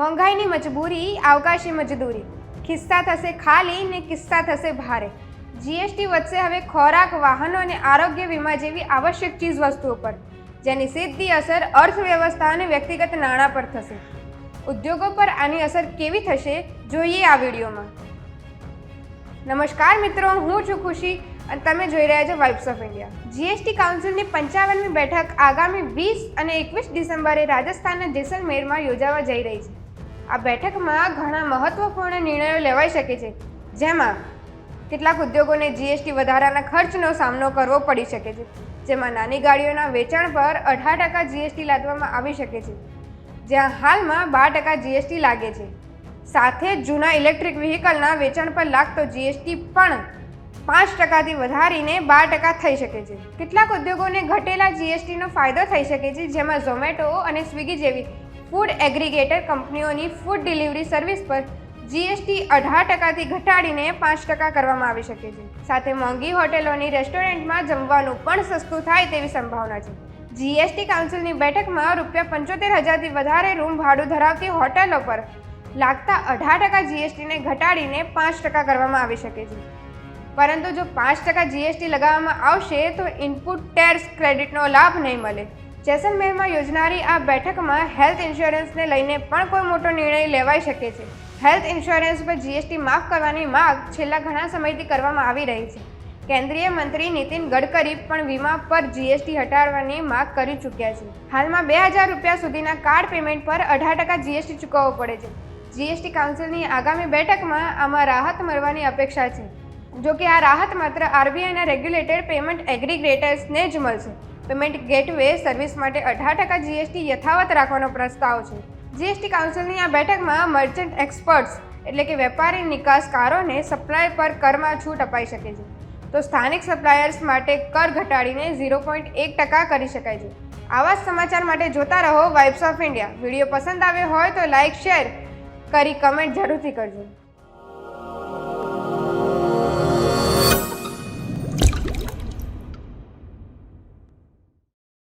મોંઘાઈની મજબૂરી અવકાશી મજદૂરી. ખિસ્સા થશે ખાલી ને કિસ્સા થશે ભારે. જીએસટી વધશે હવે ખોરાક, વાહનો અને આરોગ્ય વીમા જેવી આવશ્યક ચીજ વસ્તુઓ પર, જેની સીધી અસર અર્થવ્યવસ્થા અને વ્યક્તિગત નાણાં પર થશે. ઉદ્યોગો પર આની અસર કેવી થશે, જોઈએ આ વિડીયોમાં. નમસ્કાર મિત્રો, હું છું ખુશી અને તમે જોઈ રહ્યા છો વાઇબ્સ ઓફ ઇન્ડિયા જીએસટી કાઉન્સિલની પંચાવનમી બેઠક આગામી વીસ અને એકવીસ ડિસેમ્બરે રાજસ્થાનના જેસલમેરમાં યોજાવા જઈ રહી છે. આ બેઠકમાં ઘણા મહત્વપૂર્ણ નિર્ણયો લેવાઈ શકે છે. જેમાં કેટલાક ઉદ્યોગોને જીએસટી વધારાના ખર્ચનો સામનો કરવો પડી શકે છે. જેમાં નાની ગાડીઓના વેચાણ પર અઢાર ટકા જીએસટી લાદવામાં આવી શકે છે. જ્યાં હાલમાં બાર ટકા જીએસટી લાગે છે. સાથે જૂના ઇલેક્ટ્રિક વ્હીકલના વેચાણ પર લાગતો જીએસટી પણ પાંચ ટકાથી વધારીને બાર ટકા થઈ શકે છે. કેટલાક ઉદ્યોગોને ઘટેલા જીએસટીનો ફાયદો થઈ શકે છે, જેમાં ઝોમેટો અને સ્વિગી જેવી ફૂડ એગ્રીગેટર કંપનીઓની ફૂડ ડિલિવરી સર્વિસ પર જીએસટી અઢાર ટકાથી ઘટાડીને પાંચ ટકા કરવામાં આવી શકે છે. સાથે મોંઘી હોટેલોની રેસ્ટોરન્ટમાં જમવાનું પણ સસ્તું થાય તેવી સંભાવના છે. જીએસટી કાઉન્સિલની બેઠકમાં રૂપિયા પંચોતેર હજારથી વધારે રૂમ ભાડું ધરાવતી હોટેલો પર લાગતા અઢાર ટકા જીએસટીને ઘટાડીને પાંચ ટકા કરવામાં આવી શકે છે. પરંતુ જો પાંચ ટકા જીએસટી લગાવવામાં આવશે તો ઇનપુટ ટેક્સ ક્રેડિટનો લાભ નહીં મળે. જેસલમેરમાં યોજનારી આ બેઠકમાં હેલ્થ ઇન્સ્યોરન્સને લઈને પણ કોઈ મોટો નિર્ણય લેવાઈ શકે છે. હેલ્થ ઇન્સ્યોરન્સ પર જીએસટી માફ કરવાની માંગ છેલ્લા ઘણા સમયથી કરવામાં આવી રહી છે. કેન્દ્રીય મંત્રી નીતિન ગડકરી પણ વીમા પર જીએસટી હટાડવાની માંગ કરી ચૂક્યા છે. હાલમાં બે હજાર રૂપિયા સુધીના કાર્ડ પેમેન્ટ પર અઢાર ટકા જીએસટી ચૂકવવો પડે છે. જીએસટી કાઉન્સિલની આગામી બેઠકમાં આમાં રાહત મળવાની અપેક્ષા છે. જોકે આ રાહત માત્ર આરબીઆઈના રેગ્યુલેટેડ પેમેન્ટ એગ્રીગ્રેટર્સને જ મળશે. પેમેન્ટ ગેટવે સર્વિસ માટે અઢાર ટકા જીએસટી યથાવત રાખવાનો પ્રસ્તાવ છે. જીએસટી કાઉન્સિલની આ બેઠકમાં મર્ચન્ટ એક્સપર્ટ્સ એટલે કે વેપારી નિકાસકારોને સપ્લાય પર કરમાં છૂટ અપાઈ શકે છે. તો સ્થાનિક સપ્લાયર્સ માટે કર ઘટાડીને ઝીરો પોઈન્ટ એક ટકા કરી શકાય છે. આવા જ સમાચાર માટે જોતા રહો વાઇબ્સ ઓફ ઇન્ડિયા વીડિયો પસંદ આવ્યો હોય તો લાઇક શેર કરી કમેન્ટ જરૂરથી કરજો.